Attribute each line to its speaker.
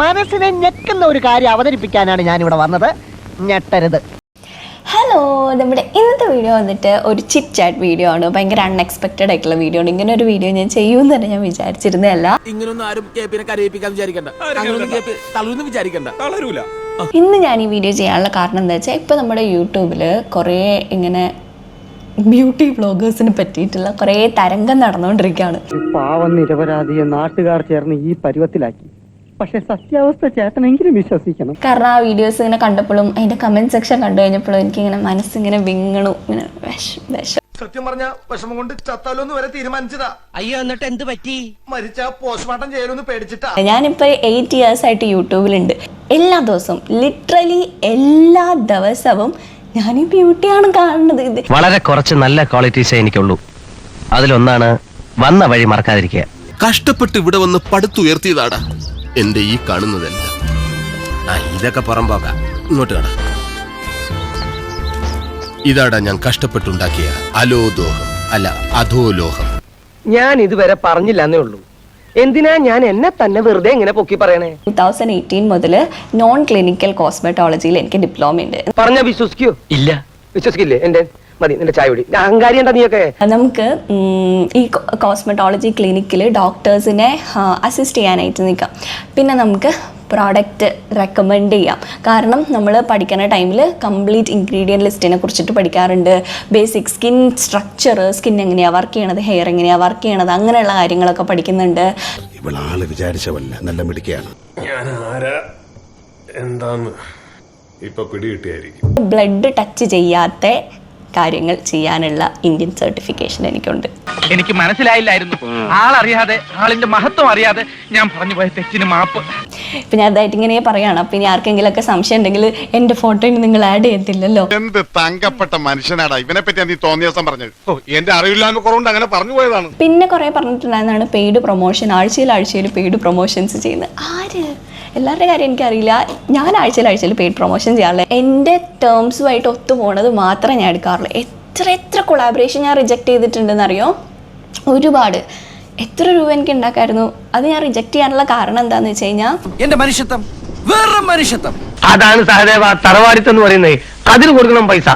Speaker 1: മനസ്സിനെ ഞെക്കുന്ന ഒരു കാര്യം അവതരിപ്പിക്കാനാണ് ഞാൻ ഇവിടെ വന്നത്. ഞെട്ടരുത്.
Speaker 2: ഹലോ നമ്മുടെ ഇന്നത്തെ വീഡിയോ വന്നിട്ട് ഒരു ചിറ്റ് ചാറ്റ് വീഡിയോ ആണ്. ഭയങ്കര അൺഎക്സ്പെക്റ്റഡ് ആയിട്ടുള്ള വീഡിയോ ആണ്. ഇങ്ങനെ ഒരു വീഡിയോ ഞാൻ ചെയ്യുമെന്ന് തന്നെ ഞാൻ വിചാരിച്ചിരുന്നതല്ല.
Speaker 3: ഇങ്ങനൊന്നും ആരും കരയിപ്പിക്കാൻ വിചാരിക്കണ്ട. അങ്ങനൊന്നും കേപ്പ് തളർന്ന് വിചാരിക്കണ്ട.
Speaker 4: തളരൂല.
Speaker 2: ഇന്ന് ഞാൻ ഈ വീഡിയോ ചെയ്യാനുള്ള കാരണം എന്താ വെച്ചാൽ ഇപ്പോൾ നമ്മുടെ യൂട്യൂബിൽ കുറേ ഇങ്ങനെ ബ്യൂട്ടി വ്ളോഗേഴ്സിനെ പറ്റിയിട്ടുള്ള കുറേ തരംഗം നടന്നുകൊണ്ടിരിക്കുകയാണ്
Speaker 1: പാവം നിരപരാധിയെ നാട്ടുകാർ ചേർന്ന് ഈ പരുവത്തിലാക്കി. പക്ഷെ സത്യാവസ്ഥ ചേട്ടനെങ്കിലും വിശ്വസിക്കണം.
Speaker 2: കാരണം ആ വീഡിയോസ് ഇങ്ങനെ കണ്ടപ്പോഴും അതിന്റെ കമന്റ് സെക്ഷൻ കണ്ടു കഴിഞ്ഞപ്പോഴും എനിക്കിങ്ങനെ മനസ്സിങ്ങനെ വിങ്ങണു. ഇങ്ങനെ വിഷ വിഷം.
Speaker 5: സത്യം പറഞ്ഞ വിഷമം കൊണ്ട് ചത്താലോന്ന് വരെ തീരുമാനിച്ചതാ.
Speaker 6: അയ്യോ എന്നിട്ട് എന്ത് പറ്റി?
Speaker 5: മരിച്ച പോസ്റ്റ്മോർട്ടം ചെയ്യലൊന്ന് പേടിച്ചിട്ടാ.
Speaker 2: ഞാനിപ്പോ എയ്റ്റ് ഇയേഴ്സ് ആയിട്ട് യൂട്യൂബിലുണ്ട് എല്ലാ ദിവസവും ലിറ്ററലി എല്ലാ ദിവസവും ഞാൻ ഈ ബ്യൂട്ടിയാണ് കാണുന്നത്. ഇത്
Speaker 7: വളരെ കുറച്ച് നല്ല ക്വാളിറ്റീസേ എനിക്കുള്ളൂ. അതിലൊന്നാണ് വന്ന വഴി മറക്കാതിരിക്കുക.
Speaker 4: കഷ്ടപ്പെട്ട് ഇവിടെ വന്ന് പടുത്തുയർത്തിയതാടാ. എന്റെ ഈ കാണുന്നതെല്ലാം. ആ ഇതൊക്കെ പുറമ്പോക്ക. ഇങ്ങോട്ട് കട ഇതാടാ ഞാൻ കഷ്ടപ്പെട്ടുണ്ടാക്കിയ അലോദോഹം. അല്ല അധോലോഹം.
Speaker 6: ഞാൻ ഇതുവരെ പറഞ്ഞില്ല എന്നേ ഉള്ളൂ. എന്തിനാ ഞാൻ എന്നെ തന്നെ വെറുതെ ഇങ്ങനെ പൊക്കി പറയണേ?
Speaker 2: ടൂ തൗസൻഡ് എയ്റ്റീൻ മുതൽ നോൺ ക്ലിനിക്കൽ കോസ്മെറ്റോളജിയിൽ എനിക്ക് ഡിപ്ലോമ ഉണ്ട്.
Speaker 6: പറഞ്ഞ വിശ്വസിക്കോ.
Speaker 7: ഇല്ല.
Speaker 6: വിശ്വസിക്കില്ലേ? എന്റെ മതി നിന്റെ ചായ കുടി. അഹങ്കാരി എന്താ നീയൊക്കെ?
Speaker 2: നമുക്ക് ഈ കോസ്മെറ്റോളജി ക്ലിനിക്കിൽ ഡോക്ടേഴ്സിനെ അസിസ്റ്റ് ചെയ്യാനായിട്ട് നിൽക്കാം. പിന്നെ നമുക്ക് പ്രോഡക്റ്റ് റെക്കമെൻഡ് ചെയ്യാം. കാരണം നമ്മൾ പഠിക്കുന്ന ടൈമിൽ കംപ്ലീറ്റ് ഇൻഗ്രീഡിയന്റ് ലിസ്റ്റിനെ കുറിച്ചിട്ട് പഠിക്കാറുണ്ട്. ബേസിക് സ്കിൻ സ്ട്രക്ചർ സ്കിൻ എങ്ങനെയാണ് വർക്ക് ചെയ്യണത് ഹെയർ എങ്ങനെയാണ് വർക്ക് ചെയ്യണത് അങ്ങനെയുള്ള കാര്യങ്ങളൊക്കെ പഠിക്കുന്നുണ്ട്.
Speaker 8: ഇവളാൾ വിചാരിച്ചവല്ല നല്ല മിടുക്കിയാണ്.
Speaker 9: ഞാൻ ആരാ എന്താന്ന്? ഇപ്പൊ പിടികിട്ടിയായിരിക്കും
Speaker 2: ബ്ലഡ് ടച്ച് ചെയ്യാത്ത കാര്യങ്ങൾ ചെയ്യാനുള്ള ഇന്ത്യൻ സർട്ടിഫിക്കേഷൻ എനിക്കുണ്ട്.
Speaker 10: എനിക്ക് മനസ്സിലായില്ലായിരുന്നു. ആളറിയാതെ ആളിന്റെ മഹത്വം അറിയാതെ ഞാൻ പറഞ്ഞു പോയ തെറ്റിന് മാപ്പ്.
Speaker 2: ഇപ്പൊ ഞാൻ അതായിട്ട് ഇങ്ങനെ പറയാണ്. അപ്പൊ ഇനി ആർക്കെങ്കിലും ഒക്കെ സംശയം ഉണ്ടെങ്കിൽ എന്റെ ഫോട്ടോ നിങ്ങൾ ആഡ് ചെയ്യത്തില്ലല്ലോ.
Speaker 8: എന്ത് തങ്കപ്പെട്ട മനുഷ്യനാടാ? ഇവനെ പറ്റി നീ തോന്നിയ ദിവസം പറഞ്ഞത്? ഓ എന്റെ അറിവില്ലായ്മ കുറവുണ്ട് അങ്ങനെ പറഞ്ഞു പോയതാണ്.
Speaker 2: പിന്നെ കുറെ പറഞ്ഞിട്ടുണ്ടായിരുന്നാണ് പെയ്ഡ് പ്രൊമോഷൻ ആഴ്ചയിൽ ആഴ്ചയിൽ പെയ്ഡ് പ്രൊമോഷൻസ് ചെയ്യുന്നത്. ആര്? എല്ലാവരുടെ കാര്യം എനിക്കറിയില്ല. ഞാൻ ആഴ്ചയിൽ ആഴ്ചയിൽ പെയ്ഡ് പ്രൊമോഷൻ ചെയ്യാറില്ല. എന്റെ ടേംസുമായിട്ട് ഒത്തു പോണത് മാത്രമേ ഞാൻ എടുക്കാറുള്ളൂ. എത്ര എത്ര കൊളാബറേഷൻ ഞാൻ റിജക്റ്റ് ചെയ്തിട്ടുണ്ടെന്നറിയോ? ഒരുപാട്. എത്ര രൂപ എനിക്ക് ഉണ്ടാക്കായിരുന്നു? അത് ഞാൻ റിജക്റ്റ് ചെയ്യാനുള്ള കാരണം എന്താണെന്ന് വെച്ച് കഴിഞ്ഞാൽ
Speaker 3: എന്റെ മനുഷ്യത്വം. വേറെ മനുഷ്യത്വം.
Speaker 7: അതാണ് സഹദേവ തറവാടിത്തെന്ന് പറയുന്നത്. അതിന് കൊടുക്കണം പൈസ.